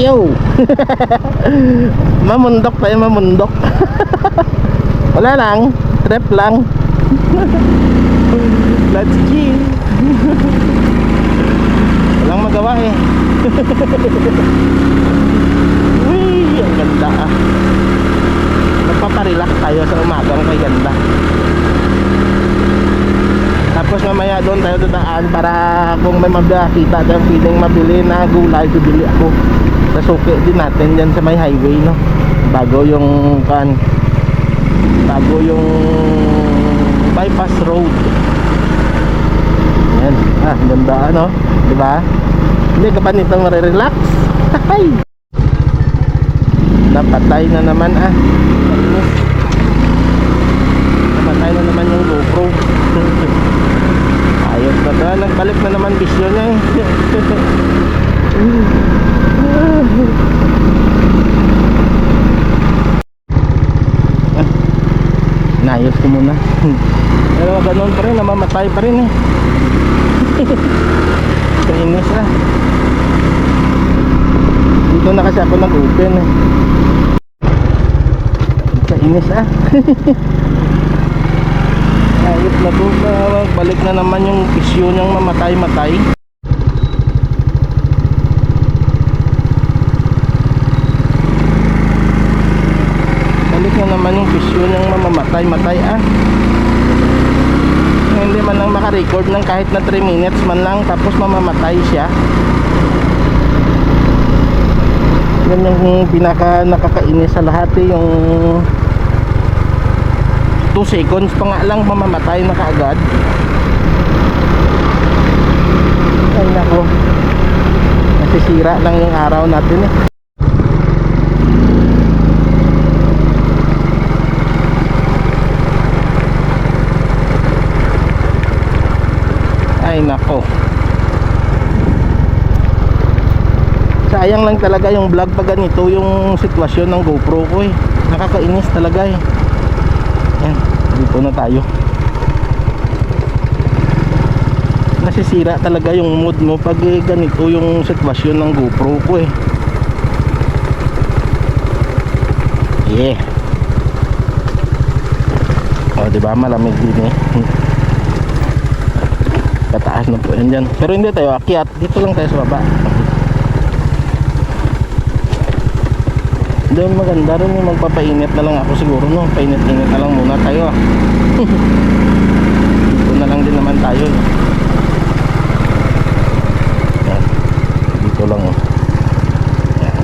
Yo! mamundok tayo, mamundok. Wala lang, trip lang. Let's chill. Walang magawa eh. Uy, ang ganda ah. Magpaparelax tayo sa umagang kay ganda. Tapos mamaya doon tayo dadaan para kung may makita tayong feeling mabili na gulay, bibili ako. Sa suki din natin dyan sa may highway, no? Bago yung kan bago yung bypass road. Yan. Ah, ganda ano? Di ba? Hindi ka ba nitong marirelax? Hay! Napatay na naman ah. Napatay na naman yung GoPro. Ayos na ba? Nagbalik na naman bisyo niya eh. Ah, Inayos ko muna. Pero ganun pa rin, namamatay pa rin eh. Kainis ah. Dito na kasi ako nag-open eh. Kainis ah. Ayos na to. Ah, Balik na naman yung isyu niyang mamatay-matay. Balik na naman yung isyu niyang mamamatay-matay ah. Hindi man lang makarecord ng kahit na 3 minutes man lang tapos mamamatay siya. Yan yung pinaka nakakainis sa lahat eh, yung 2 seconds pa nga lang mamamatay na kaagad ay nako nasisira lang yung araw natin eh ay nako sayang lang talaga yung vlog pag ganito yung sitwasyon ng GoPro ko eh nakakainis talaga eh yan, dito na tayo. Nasisira talaga yung mood mo pag eh, ganito yung sitwasyon ng GoPro ko eh. Yeah. O, di ba malamig din eh. Pataas na po yan. Pero hindi tayo akyat. Dito lang tayo sa baba. Doon maganda rin yung magpapainit na lang ako siguro no. Painit-init na lang muna tayo. Dito na lang din naman tayo. No? Yan. Dito lang oh. Yan.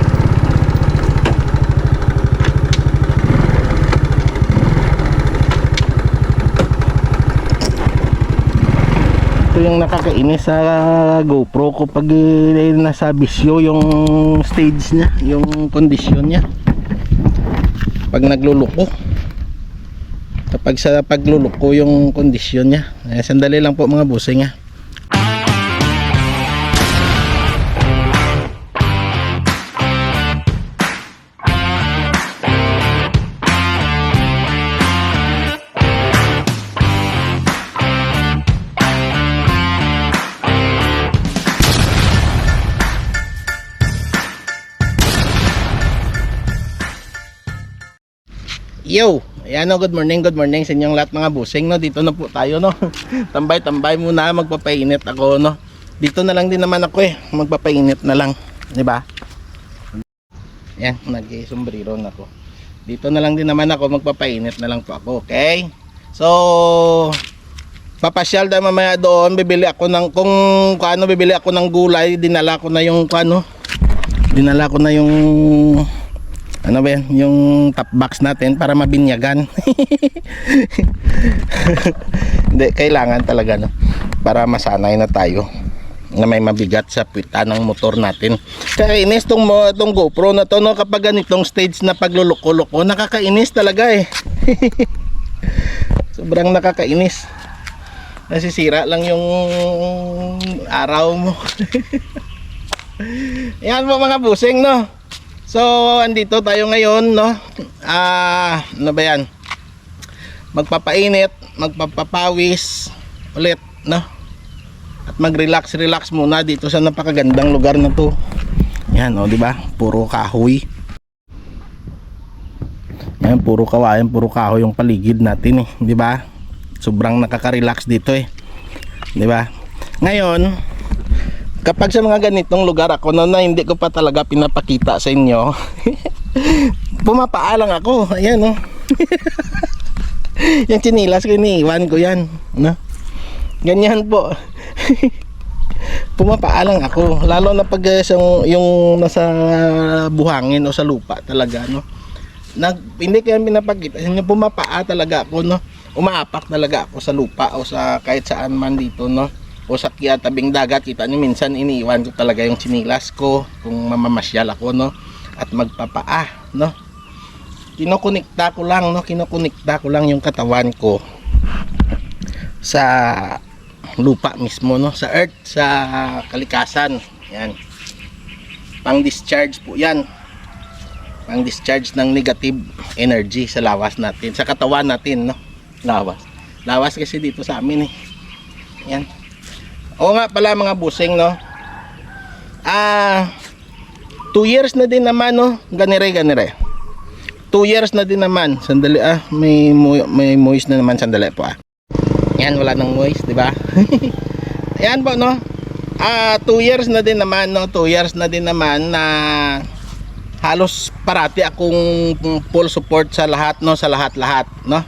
Ito yung nakakainis sa GoPro ko pag eh, nasa bisyo yung stage niya, yung kondisyon niya. Pag nagluluko. Kapag sa pagluluko yung kondisyon niya. Eh, sandali lang po mga busing ha. Yo! Ayan o, good morning, good morning sa inyong lahat mga busing no. Dito na po tayo no. Tambay-tambay muna magpapainit ako no. Dito na lang din naman ako eh, magpapainit na lang, 'di ba? Yan, nag-sombrero na ako. Dito na lang din naman ako magpapainit na lang po ako, okay? So, papasyal tayo mamaya doon, bibili ako ng kung kaano bibili ako ng gulay, dinala ko na yung ano, dinala ko na yung ano ba yan, yung top box natin para mabinyagan. Hindi, kailangan talaga no, para masanay na tayo na may mabigat sa pita ng motor natin. Kakainis tong, tong GoPro na to no, kapag ganitong stage na pagluluko-luko, nakakainis talaga eh. Sobrang nakakainis. Nasisira lang yung araw mo. Yan po mga busing no. So, andito tayo ngayon, no? Ah, ano ba yan? Magpapainit, magpapapawis ulit, no? At mag-relax, relax muna dito sa napakagandang lugar na to. Yan, o, di ba? Puro kahoy. Yan, puro kawayan, puro kahoy yung paligid natin eh, di ba? Sobrang nakaka-relax dito eh. Di ba? Ngayon, kapag sa mga ganitong lugar ako no, na hindi ko pa talaga pinapakita sa inyo, pumapaalang ako. Ayan oh. yung chinilas ko iniiwan ko yan. No? Ganyan po. Pumapaalang ako. Lalo na pag eh, yung, yung nasa buhangin o sa lupa talaga. No? Nag, hindi ko yan pinapakita. Yung pumapaa talaga ako. No? Umaapak talaga ako sa lupa o sa kahit saan man dito. No? O sa tabing dagat. Kita niyo minsan iniiwan ko talaga yung chinilas ko kung mamamasyal ako. No? At magpapaa. No? Kinokonekta ko lang. No? Kinokonekta ko lang yung katawan ko sa lupa mismo no sa earth sa kalikasan yan pang discharge po yan pang discharge ng negative energy sa lawas natin sa katawan natin no lawas lawas kasi dito sa amin eh yan o nga pala mga busing no ah 2 years na din naman no ganire ganire 2 years na din naman sandali ah may may moist na naman sandali po ah yan, wala nang moist, di ba? Ayan po, no? Ah, 2 years na din naman, no? 2 years na din naman na halos parati akong full support sa lahat, no? Sa lahat-lahat, no?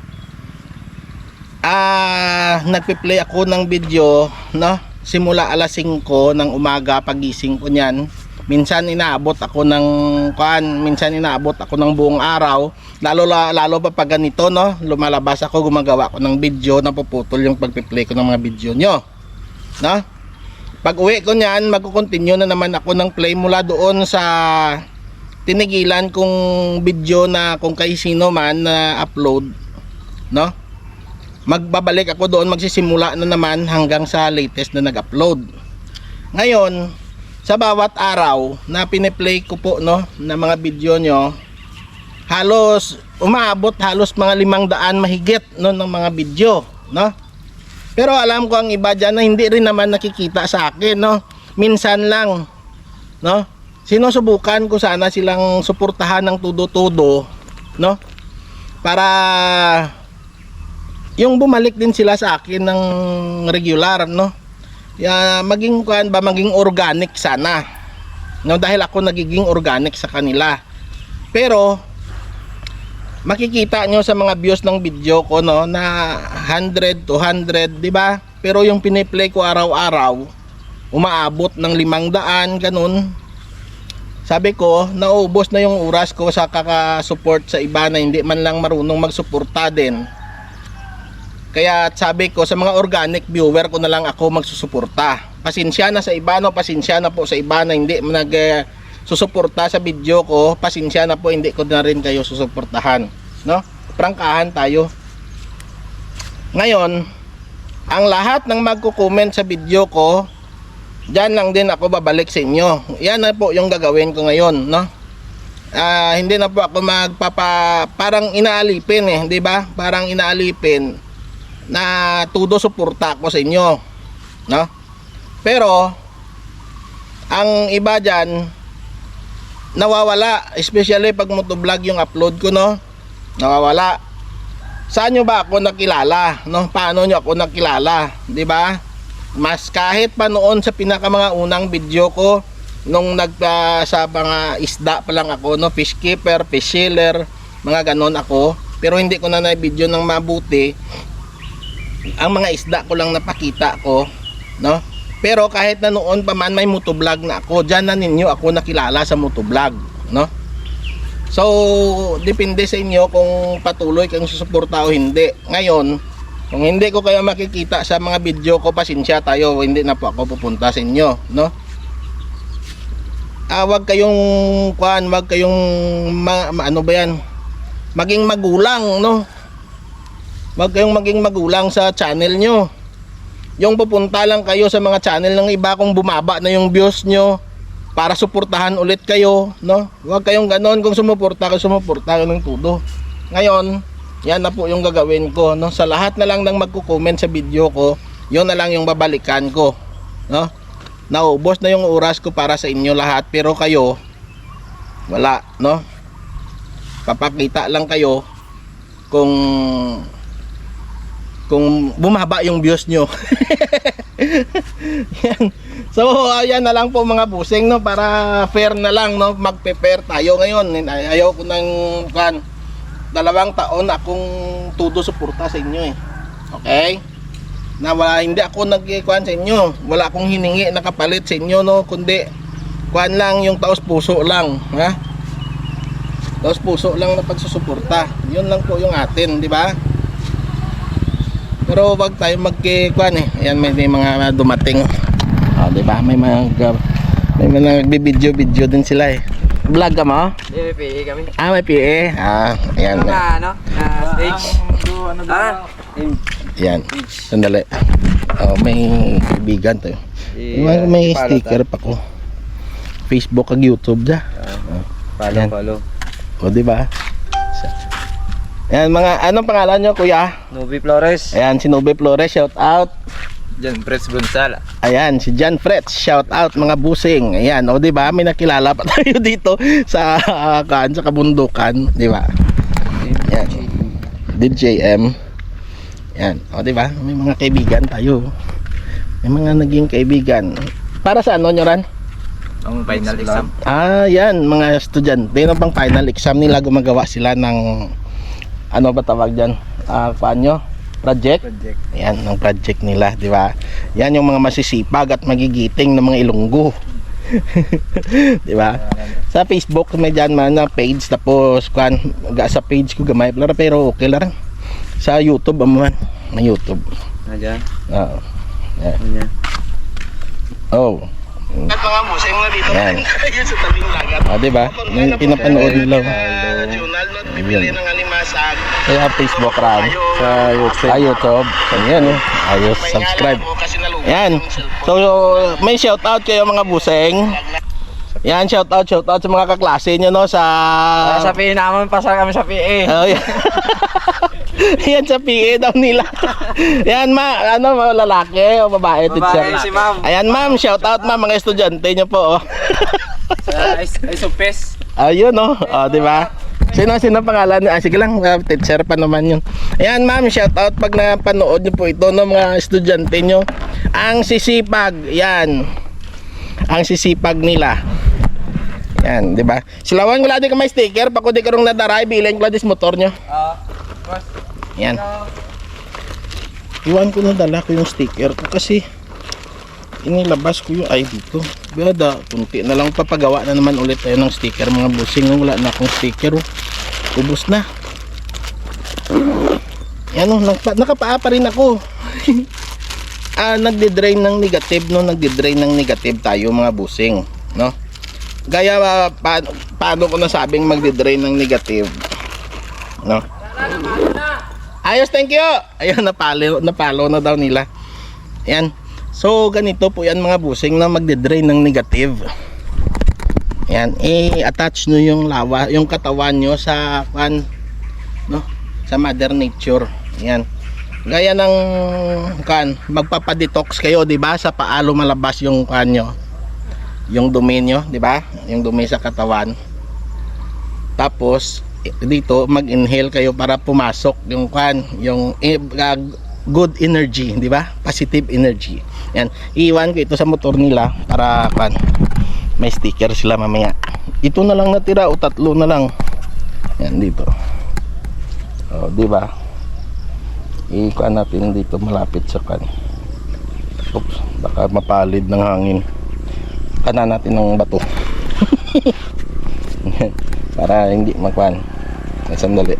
Ah, nagpe-play ako ng video, no? Simula alas 5 ng umaga pagising ko niyan. Minsan inaabot ako ng kuan, minsan inaabot ako ng buong araw. Lalo la- lalo pa pag ganito, no? Lumalabas ako, gumagawa ako ng video, napuputol yung pagpe-play ko ng mga video nyo. No? Pag uwi ko niyan, magko-continue na naman ako ng play mula doon sa tinigilan kong video na kung kay sino man na upload, no? Magbabalik ako doon, magsisimula na naman hanggang sa latest na nag-upload. Ngayon, sa bawat araw na piniplay ko po no na mga video nyo halos umaabot halos mga limang daan mahigit no ng mga video no? Pero alam ko ang iba dyan na hindi rin naman nakikita sa akin no? Minsan lang no? Sinusubukan ko sana silang suportahan ng tudo-tudo no? Para yung bumalik din sila sa akin ng regular no? Ya maging kuan ba maging organic sana. No dahil ako nagiging organic sa kanila. Pero makikita nyo sa mga views ng video ko no na 100 200 di ba? Pero yung piniplay ko araw-araw umaabot ng 500 ganun. Sabi ko naubos na yung oras ko sa kaka-support sa iba na hindi man lang marunong magsuporta din kaya sabi ko sa mga organic viewer ko na lang ako magsusuporta. Pasensya na sa iba no, pasensya na po sa iba na hindi nag eh, susuporta sa video ko. Pasensya na po hindi ko na rin kayo susuportahan, no? Prangkahan tayo. Ngayon, ang lahat ng magko-comment sa video ko, diyan lang din ako babalik sa inyo. Yan na po yung gagawin ko ngayon, no? Ah, hindi na po ako magpapa parang inaalipin eh, 'di ba? Parang inaalipin na tudo suporta ko sa inyo no? Pero ang iba dyan nawawala especially pag motovlog yung upload ko no? Nawawala. Saan nyo ba ako nakilala no? Paano nyo ako nakilala di ba? Mas kahit pa noon sa pinaka mga unang video ko nung nag ah, sa mga isda pa lang ako no? Fish keeper fish sealer mga ganon ako. Pero hindi ko na na video ng mabuti ang mga isda ko lang napakita ko, no? Pero kahit na noon pa man may motovlog na ako, diyan na ninyo ako nakilala sa motovlog, no? So, depende sa inyo kung patuloy kang susuporta o hindi. Ngayon, kung hindi ko kayo makikita sa mga video ko, pasensya tayo, hindi na po ako pupunta sa inyo, no? Ah, wag kayong kuan, wag kayong ma- ma- ano ba 'yan? Maging magulang, no? Huwag kayong maging magulang sa channel nyo. Yung pupunta lang kayo sa mga channel ng iba kung bumaba na yung views nyo para suportahan ulit kayo, no? Huwag kayong ganon kung sumuporta kayo, sumuporta kayo ng tudo. Ngayon, yan na po yung gagawin ko, no? Sa lahat na lang ng magko-comment sa video ko, yun na lang yung babalikan ko, no? naubos na yung oras ko para sa inyo lahat pero kayo wala no papakita lang kayo kung kung bumaba yung views nyo. Yan. so ayan na lang po mga busing no? Para fair na lang no? Magpe-fair tayo ngayon. Ay- ayaw ko ng kan dalawang taon akong tudo suporta sa inyo eh. Okay? Na wala, hindi ako nagkuhan sa inyo. Wala akong hiningi na kapalit sa inyo no? Kundi kuhan lang yung taos puso lang ha? Taos puso lang na pagsusuporta. Yun lang po yung atin di ba pero wag tayo magkikuan eh ayan may, may mga dumating oh, di ba may mga may mga nagbibideo video din sila eh vlog ka mo? Hindi, may PE kami. ah may PA ah ayan Ano ano? Na stage. Ah, Yan. Sandali. Oh, may kaibigan tayo. May, may sticker pa ko. Facebook kag YouTube da. Follow, Yan. follow. O di ba? Yan mga anong pangalan nyo kuya? Nubi Flores. Ayan si Nube Flores shout out. Jan Pres Gonzala. Ayan si John Fretz shout out mga busing. Ayan o di ba? May nakilala pa tayo dito sa uh, kan sa kabundukan, di ba? Yan. DJM. Yan. O di ba? May mga kaibigan tayo. May mga naging kaibigan. Para sa ano nyo ran? Ang final exam. Ah, yan, mga estudyante ng pang final exam nila gumagawa sila ng ano ba tawag diyan? Ah, paano? Project. Project. Yan, ang project nila, di ba? Yan yung mga masisipag at magigiting ng mga ilunggo. di ba? Sa Facebook may dyan man na page tapos kan sa page ko gamay pero pero okay lang. Sa YouTube aman, na YouTube. Nandiyan. Oo. Nandiyan. Oh. At mga museng na dito Yan. yun sa tabing lagat. Ah, di ba? Yung pinapanood nila. Uh, journal not bibili ng alimasag. Kaya Facebook ran. Sa YouTube. Sa YouTube. Ayan oh. Ayos, May subscribe. ngalan ako kasi nalugod Yan. yung cellphone. So, may shout out kayo mga buseng. Yan, shout out, shout out sa mga kaklase nyo no sa Ah, sa PE naman, pasal kami sa PE. Oh, yan. yan sa PA daw nila. yan ma, ano ma, lalaki o babae, teacher? Babae si ma'am. Ayan ma'am, shout out ma'am mga estudyante nyo po. Oh. Sa Is- Isopes. Ayun oh, oh di ba? Sino sino pangalan? Ah, sige lang, uh, teacher pa naman yun. Ayan ma'am, shout out pag napanood niyo po ito no mga estudyante nyo. Ang sisipag, yan. Ang sisipag nila. Yan, di ba? Silawan wala di ka may sticker, pag di karong nadaray, bilhin ko lang motor nyo. Ah, boss. Yan. Iwan ko na dala ko yung sticker ko kasi inilabas ko yung ID ko. Bada, kunti na lang papagawa na naman ulit tayo ng sticker mga busing. Wala na akong sticker. Oh. Ubus na. Yan oh, nakapaa pa rin ako. ah, nagde-drain ng negative no, nagde-drain ng negative tayo mga busing, no? Gaya ah, pa, paano ko nasabing magde-drain ng negative, no? Ayos, thank you. Ayun, napalo, napalo na daw nila. Yan. So, ganito po yan mga busing na magde-drain ng negative. Yan, i-attach nyo yung lawa, yung katawan nyo sa kan, no? Sa mother nature. Yan. Gaya ng kan, magpapadetox kayo, 'di ba? Sa paalo malabas yung kan nyo. Yung dumi nyo, 'di ba? Yung dumi sa katawan. Tapos dito mag-inhale kayo para pumasok yung kan, yung uh, good energy, di ba? Positive energy. Yan. Iwan ko ito sa motor nila para kan may sticker sila mamaya. Ito na lang natira o tatlo na lang. Yan dito. Oh, di ba? Ikuan natin dito malapit sa kan. Oops, baka mapalid ng hangin. Kanan natin ng bato. para hindi magkuhan Ay, sandali.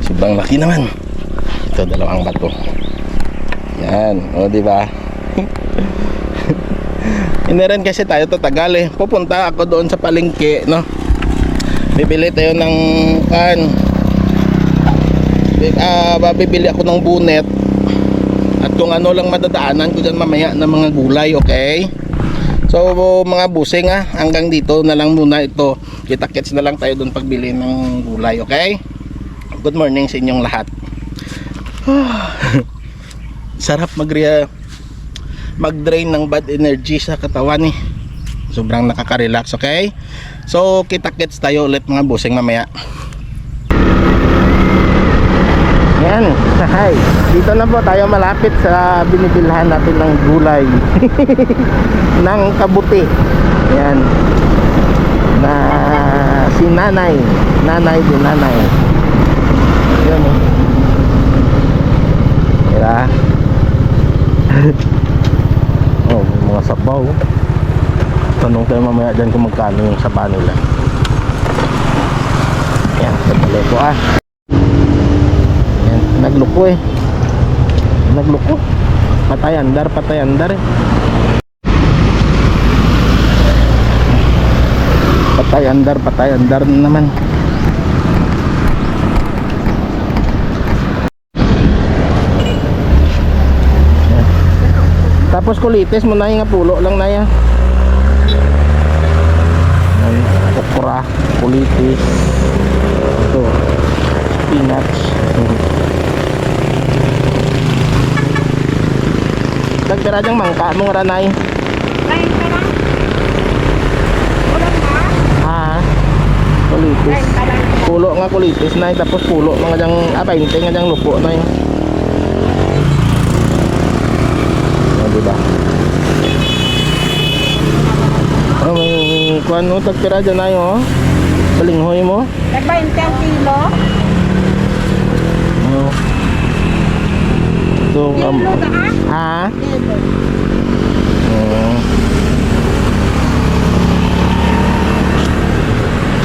Sobrang laki naman. Ito dalawang bato. Yan o di ba? Hindi rin kasi tayo tatagal eh. Pupunta ako doon sa palengke no? Bibili tayo ng kan ah babibili ako ng bunet at kung ano lang madadaanan ko dyan mamaya ng mga gulay okay So mga busing ah, hanggang dito na lang muna ito. Kita-kits na lang tayo doon pagbili ng gulay, okay? Good morning sa inyong lahat. Sarap mag mag-drain ng bad energy sa katawan eh. Sobrang nakaka-relax, okay? So, kita-kits tayo ulit mga busing mamaya. Yan, hi. Dito na po tayo malapit sa binibilhan natin ng gulay. ng kabuti. Yan. Na si nanay. Nanay din nanay. Yan oh. Kaya. oh, mga sabaw. Tanong tayo mamaya dyan kung magkano yung sabaw nila. Yan, sabali ko ah. Nagluko eh. Nagluko. Patay andar, patay andar eh. Patay andar, patay andar na naman. Tapos kulitis mo na yung pulo lang na yan. Okra, kulitis. Ito, spinach. Nagtira dyang mangka mong ranay. Lain ka lang. Ulam na. Ha? Kulitis. Lain ka lang. Pulo nga kulitis na tapos pulo mga dyang ah 20 nga dyang lupo na yun. O diba? Oh, may kuan mo tagtira dyan na yun oh. Mo. Nag-20 ang kilo. Oh. Ito, um, na ah. ha? Oh.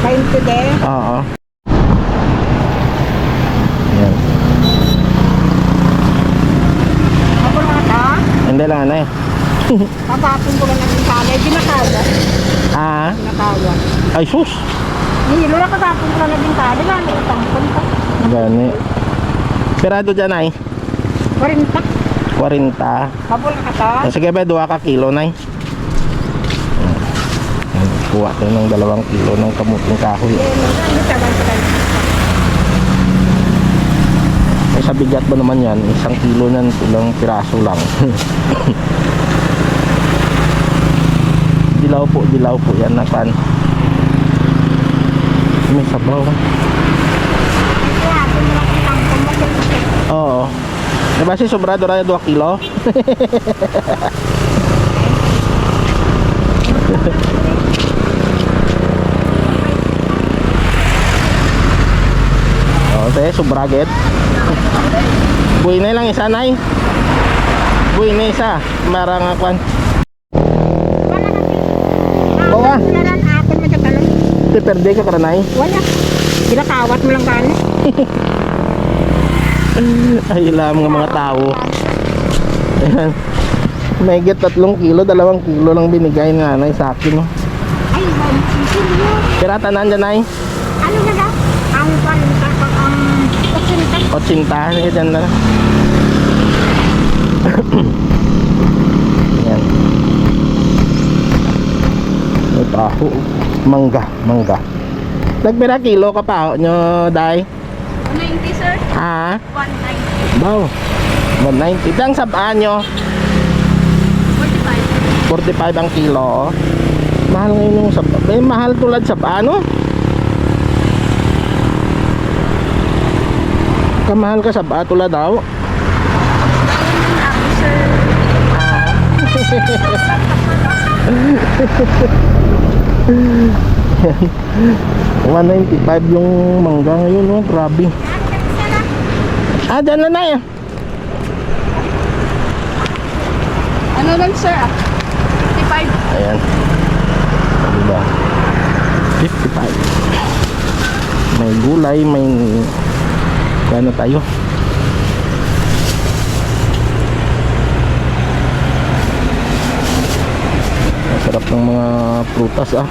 20 din. Oo. Yan. Ako lang ata. Hindi lang ano eh. Tatapon ko lang ng salay. Ginakawa. Ah, Ginakawa. ay sus. Hilo lang katapon ko lang ng salay. Lalo ka. Gani. Pirado dyan ay. 40. 40. Kabul ka ta. Ah, Sige ba, 2 ka kilo na Kuha tayo ng dalawang kilo ng kamuting kahoy. Ay, sa bigat ba naman yan? Isang kilo nan, ilang piraso lang. dilaw po, dilaw po yan na pan. May sabaw. Oo. Diba si sobrado raya 2 kilo? Oo, te, sobraget. Buhay na lang isa, nay. Buhay na isa. Marang akwan. Bawa. Te, perde ka karanay. Wala. Ginakawat mo lang gano'n. Ay, ilang mga mga tao. Ayan. May tatlong kilo, dalawang kilo lang binigay ng nanay sa akin. No? Ay, wala. Kilo. Kira tanan dyan, nay. Ano na daw? Ang palinta pag ang kusinta. Kotsintahan niya dyan na. Yan. May paho. Mangga, mangga. Nagpira kilo ka pa nyo, day? 90 sir, Ha? 190. Bao. 190. Dang sabaan nyo. 45. 45 ang kilo. Mahal ngayon yung sab... Eh, mahal tulad sa ano? Kamahal ka sa ba tulad daw? Ah. 195 yung mangga ngayon, no? Grabe. Ah, dyan na na yan. Ano lang sir ah? 55. Ayan. Diba? 55. May gulay, may ano tayo. Sarap ng mga prutas ah.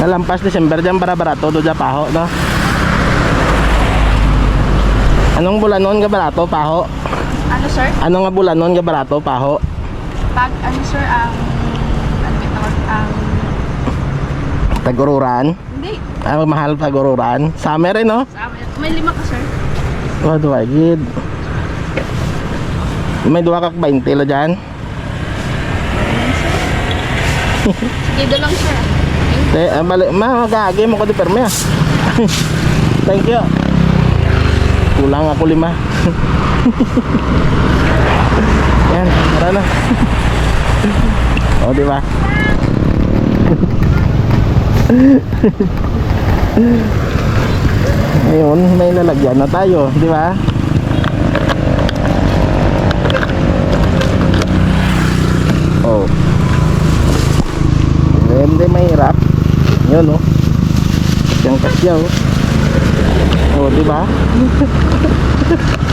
Nalampas December dyan para barato do dyan paho no? Anong bulanon ka barato paho? Ano sir? Ano nga bulanon nga barato paho? Pag ano sir ang ano ito ang Tagururan? hindi Ang mahal tagururan? Summer eh no? sa amin. May lima ka sir. Oh, duwa gid. May duwa kak 20 la dyan. Dito lang siya. Te, ah, bali, ma, magagi mo ko di perme ah. Thank you. Kulang ako lima. Yan, tara na. o, di ba? Ngayon, may lalagyan na tayo, di ba? Oh. Hindi mahirap. Yun oh. Yung kasya oh. Oh, di ba?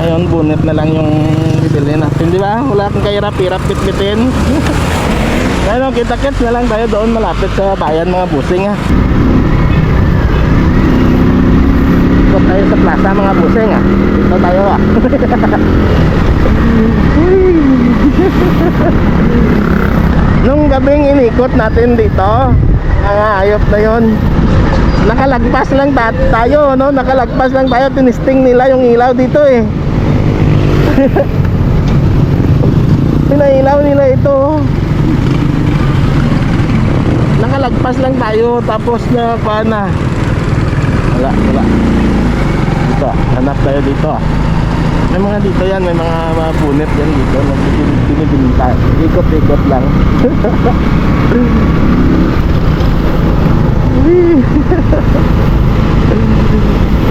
Ngayon, bonnet na lang yung bibili natin, di ba? Wala kang kahirap-hirap bitbitin. Ngayon, oh, kita-kits na lang tayo doon malapit sa bayan mga busing ha. Ikot tayo sa plaza mga busing ha. Dito tayo ah. Nung gabing inikot natin dito, ayop na yon. Nakalagpas lang ta- tayo, no? Nakalagpas lang tayo, tinisting nila yung ilaw dito eh. Pinailaw nila ito. oh. Nakalagpas lang tayo, tapos na pa na. Wala, wala. Dito, hanap tayo dito ah. May mga dito yan, may mga, mga punit yan dito. Binibinta. Ikot-ikot lang.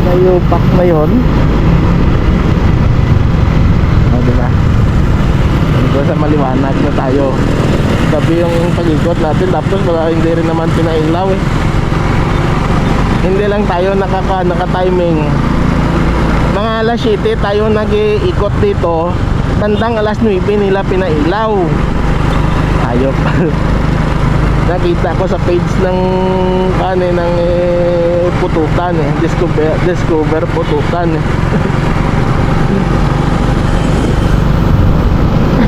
Nayupak na yun. O, diba? Dito sa maliwanag na tayo. Gabi yung pag-ikot natin, tapos wala, hindi rin naman pinailaw eh. Hindi lang tayo nakaka, naka-timing mga alas 7 tayo nag-iikot dito. Tandang alas 9 nila pinailaw. Ayop nakita ko sa page ng kane ng eh, putukan eh. Discover, discover putukan eh.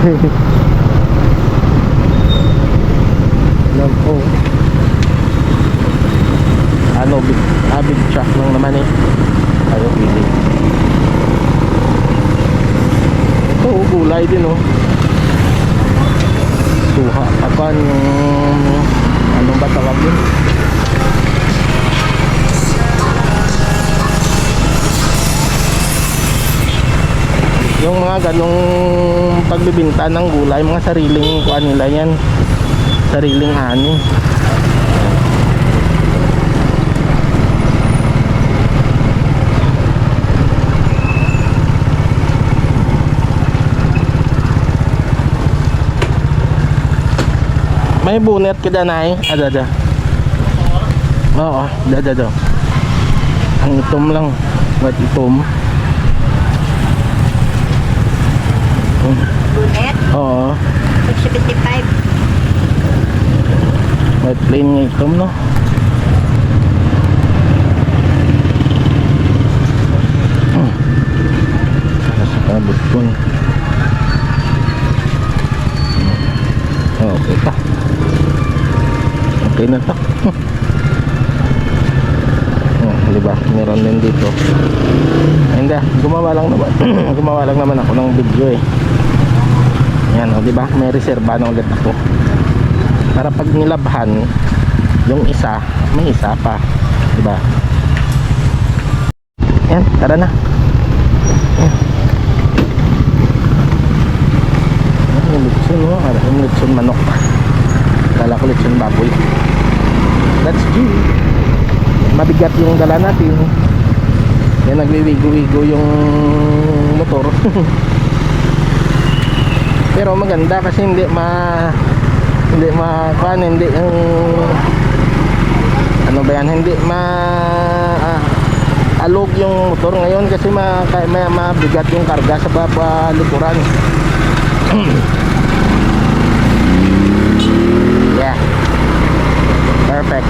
Love ano big, ah, big truck lang naman eh tayo pili ito oh, gulay din oh. Suha apan yung anong ba tawag yun? Yung mga ganong pagbibinta ng gulay mga sariling kuan nila yan. Sariling ani bunet ka danay? Ah, dada. Oo, dada daw. Ang itom lang. What itom? Bunet, Oo. 75. White plain nga itom, no? Hmm. Nasa kabot ko. Hmm. Na to. Oh, di ba? Meron din dito. Ay, Hindi, gumawa lang naman. gumawa lang naman ako ng video eh. Yan, oh, di ba? May reserva na ulit ako. Para pag nilabhan, yung isa, may isa pa. Di ba? Yan, tara na. Yan. Yan, mo. Ano, yung litson manok. Kala ko litson baboy. That's G. Mabigat yung dala natin. Yan, nagwiwigo-wigo yung motor. Pero maganda kasi hindi ma hindi ma kuan, hindi yung ano ba yan hindi ma ah, alog yung motor ngayon kasi ma, may mabigat yung karga sa baba likuran perfect.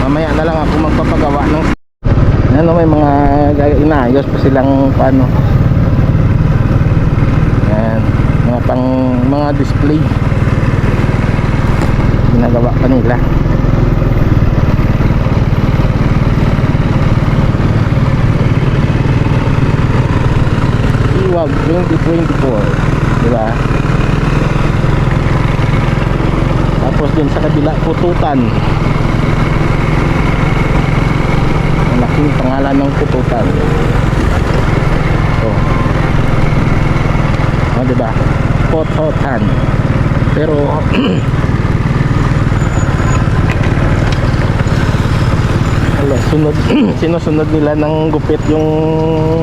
Mamaya na lang ako magpapagawa ng ano may mga inayos pa silang paano. Yan mga pang mga display. Ginagawa pa nila. Iwag 2024 diba Tapos dun sa kabila, pututan. Malaking pangalan ng pututan. Oh. Oh, di ba? Pututan. Pero Wala, sunod, sinusunod nila ng gupit yung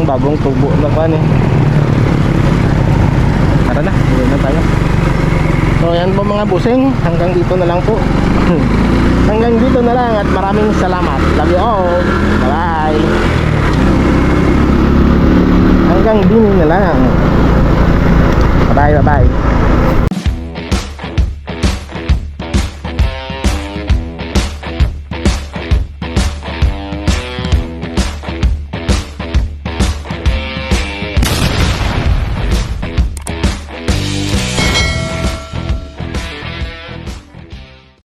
bagong tubo na kan eh. Tara na, na tayo. So yan po mga busing, hanggang dito na lang po. hanggang dito na lang at maraming salamat. Love you all. Bye. Hanggang dini na lang. Bye bye bye.